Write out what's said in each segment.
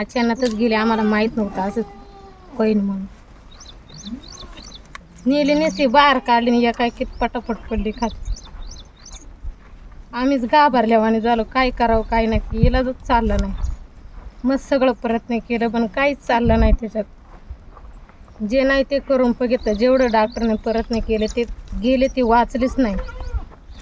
अचानकच गेले. आम्हाला माहीत नव्हतं असं होईन म्हणून. नेली नेसली बाहेर काढली आणि एका एकीत पटापट पडली खात आम्हीच घाबरल्यावाने झालो. काय करावं काय नाही. इलाजच चाललं नाही. मग सगळं प्रयत्न केलं पण काहीच चाललं नाही त्याच्यात. जे नाही ते करून बघितलं. जेवढं डॉक्टरने प्रयत्न केले ते गेले ते वाचलेच नाही.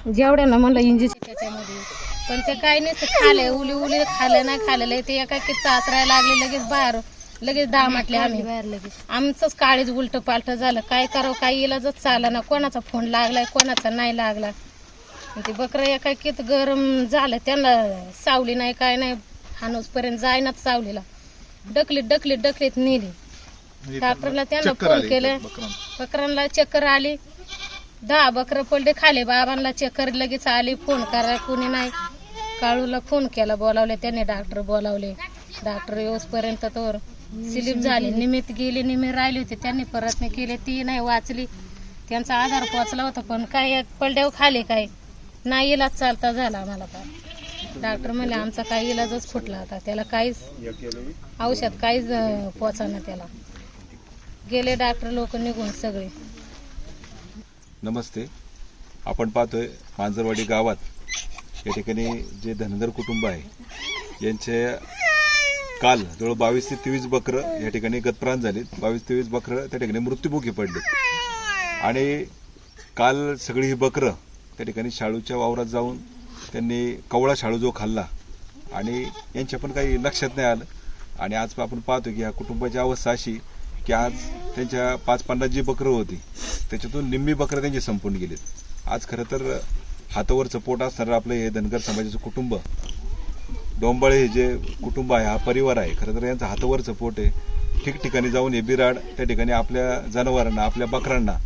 जेवढ्यानं म्हणलं इंजेक्शन त्याच्यामध्ये. पण ते काही नाही ते खाले उली उली खाल्लं नाही खाल्लेलं ते एका की चाचरायला लागले लगेच बाहेर लगेच डामाटले आम्ही. बाहेर लगेच. आमचंच काळीच उलट पालट झालं. काय करावं काय इलाजच चालला ना. कोणाचा फोन लागलाय कोणाचा नाही लागला. ते बकरं एका कित गरम झालं. त्यांना सावली नाही काय नाही. हानूसपर्यंत जायनाच सावलीला. डकलीत डकलीत डकलीत नेली. डॉक्टरला त्यांना फोन केलं. बकरांना. चक्कर आली. दहा बकरं पडले खाले. बाबांना चक्कर लगेच आली. फोन करा कोणी नाही. काळूला फोन केला बोलावले त्याने डॉक्टर बोलावले. डॉक्टर येऊसपर्यंत तर स्लिप झाली. निमित्त गेली निमित्त राहिली होती. त्यांनी प्रयत्न केले ती नाही वाचली. त्यांचा आधार पोचला होता पण काय पलड्यावर खाली काय? नाही इलाज चालता झाला आम्हाला काय डॉक्टर म्हणले आमचा काही इलाजच फुटला होता त्याला काहीच औषध काहीच पोचाना त्याला. गेले डॉक्टर लोक निघून सगळे. नमस्ते. आपण पाहतोय मांजरवाडी गावात या ठिकाणी जे धनगर कुटुंब आहे यांचे काल जवळ बावीस ते तेवीस बकरं या ठिकाणी गतप्राण झालीत बावीस तेवीस बकरं त्या ठिकाणी मृत्यूमुखी पडली. आणि काल सगळी ही बकरं त्या ठिकाणी शाळूच्या वावरात जाऊन त्यांनी कवळा शाळू जो खाल्ला आणि यांच्या पण काही लक्षात नाही आलं. आणि आज आपण पाहतो की ह्या कुटुंबाची अवस्था अशी की आज त्यांच्या पाच पन्नास जी बकरं होती त्याच्यातून निम्मी बकरं त्यांची संपून गेलीत. आज खरं तर हातावरचं पोट असणारं आपलं हे धनगर समाजाचं कुटुंब. डोंबाळे हे जे कुटुंब आहे हा परिवार आहे. खरं तर यांचं हातावरचं पोट आहे. ठिकठिकाणी जाऊन हे बिराड त्या ठिकाणी आपल्या जनावरांना आपल्या बकरांना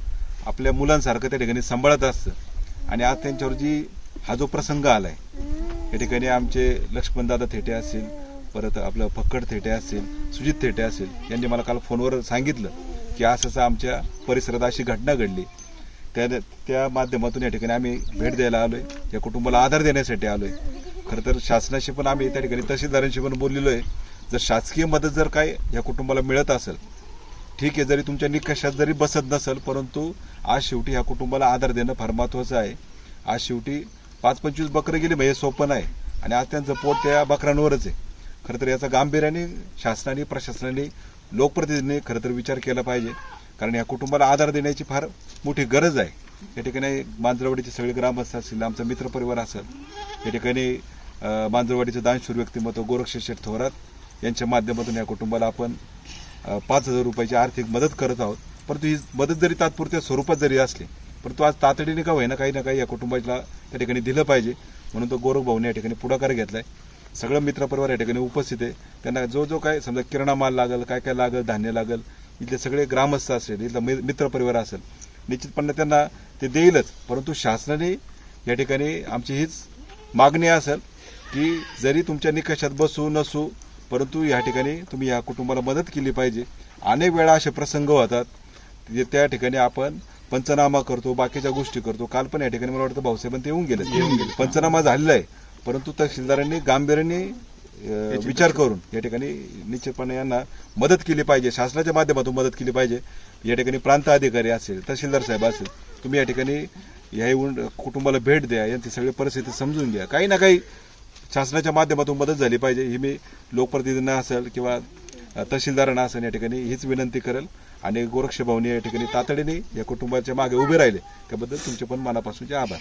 आपल्या मुलांसारखं त्या ठिकाणी सांभाळत असतं. आणि आज त्यांच्यावर जी हा जो प्रसंग आलाय या ठिकाणी आमचे लक्ष्मणदादा थेटे असतील परत आपलं फक्कड थेटे असतील सुजित थेटे असेल यांनी मला काल फोनवर सांगितलं की असं आमच्या परिसरात अशी घटना घडली. त्या त्या माध्यमातून या ठिकाणी आम्ही भेट द्यायला आलोय. या कुटुंबाला आधार देण्यासाठी आलोय. खरं तर शासनाशी पण आम्ही त्या ठिकाणी तहसीलदारांशी पण बोललेलो आहे जर शासकीय मदत जर काय या कुटुंबाला मिळत असेल ठीक आहे जरी तुमच्या निकषात जरी बसत नसेल परंतु आज शेवटी ह्या कुटुंबाला आधार देणं फार महत्वाचं आहे. आज शेवटी पाच पंचवीस बकरं गेली म्हणजे सोपं नाही. आणि आज त्यांचं पोट त्या बकरांवरच आहे. खरं तर याचा गांभीर्याने शासनाने प्रशासनाने लोकप्रतिनिधींनी खरं तर विचार केला पाहिजे. कारण या कुटुंबाला आधार देण्याची फार मोठी गरज आहे. या ठिकाणी मांजरवाडीचे सगळे ग्रामस्थ असतील आमचा मित्रपरिवार असेल या ठिकाणी मांजरवाडीचं दानशूर व्यक्तिमत्व गोरक्षेश्वर थोरात यांच्या माध्यमातून या कुटुंबाला आपण पाच हजार रुपयाची आर्थिक मदत करत आहोत. परंतु ही मदत जरी तात्पुरत्या स्वरूपात जरी असली परंतु आज तातडीने का होईना काही ना काही या कुटुंबाला त्या ठिकाणी दिलं पाहिजे. म्हणून तो गोरख भाऊने या ठिकाणी पुढाकार घेतलाय. सगळं मित्रपरिवार या ठिकाणी उपस्थित आहे. त्यांना जो जो काय समजा किराणा माल लागल काय काय लागल धान्य लागल इथले सगळे ग्रामस्थ असेल इथला मित्रपरिवार असेल निश्चितपणे त्यांना ते देईलच. परंतु शासनाने या ठिकाणी आमची हीच मागणी असेल की जरी तुमच्या निकषात बसू नसू परंतु या ठिकाणी तुम्ही या कुटुंबाला मदत केली पाहिजे. अनेक वेळा असे प्रसंग होतात जे त्या ठिकाणी आपण पंचनामा करतो बाकीच्या गोष्टी करतो. काल पण या ठिकाणी मला वाटतं भाऊसाहेब ते येऊन गेले पंचनामा झालेला आहे. परंतु तहसीलदारांनी गांभीर्याने विचार करून या ठिकाणी निश्चितपणे यांना मदत केली पाहिजे शासनाच्या माध्यमातून मदत केली पाहिजे. या ठिकाणी प्रांत अधिकारी असेल तहसीलदार साहेब असेल तुम्ही या ठिकाणी या येऊन कुटुंबाला भेट द्या यांची सगळी परिस्थिती समजून घ्या. काही ना काही शासनाच्या माध्यमातून मदत झाली पाहिजे ही मी लोकप्रतिनिधींना असेल किंवा तहसीलदारांना असेल या ठिकाणी हीच विनंती करेल. आणि गोरक्ष भाऊनी या ठिकाणी तातडीने या कुटुंबाच्या मागे उभे राहिले. त्याबद्दल तुमचे पण मनापासूनचे आभार.